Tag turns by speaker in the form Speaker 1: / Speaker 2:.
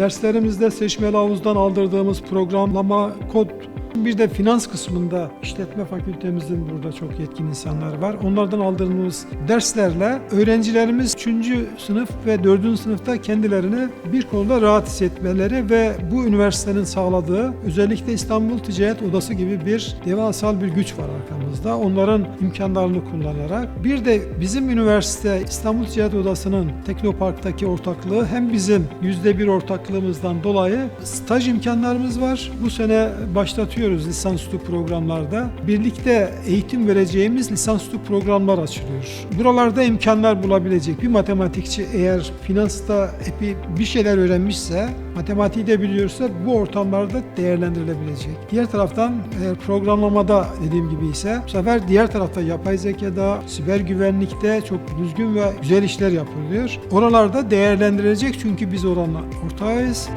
Speaker 1: Derslerimizde seçmeli havuzdan aldırdığımız programlama kod bir de finans kısmında işletme fakültemizin burada çok yetkin insanlar var. Onlardan aldığımız derslerle öğrencilerimiz 3. sınıf ve 4. sınıfta kendilerini bir konuda rahat hissetmeleri ve bu üniversitenin sağladığı özellikle İstanbul Ticaret Odası gibi bir devasal bir güç var arkamızda. Onların imkanlarını kullanarak bir de bizim üniversite İstanbul Ticaret Odası'nın Teknopark'taki ortaklığı hem bizim %1 ortaklığımızdan dolayı staj imkanlarımız var. Bu sene başlatıyoruz lisansüstü programlarda. Birlikte eğitim vereceğimiz lisansüstü programlar açılıyor. Buralarda imkanlar bulabilecek bir matematikçi eğer finansta epi bir şeyler öğrenmişse, matematiği de biliyorsa bu ortamlarda değerlendirilebilecek. Diğer taraftan eğer programlamada dediğim gibi ise bu sefer diğer tarafta yapay zekada, siber güvenlikte çok düzgün ve güzel işler yapılıyor. Oralarda değerlendirilecek çünkü biz oranla ortağıyız.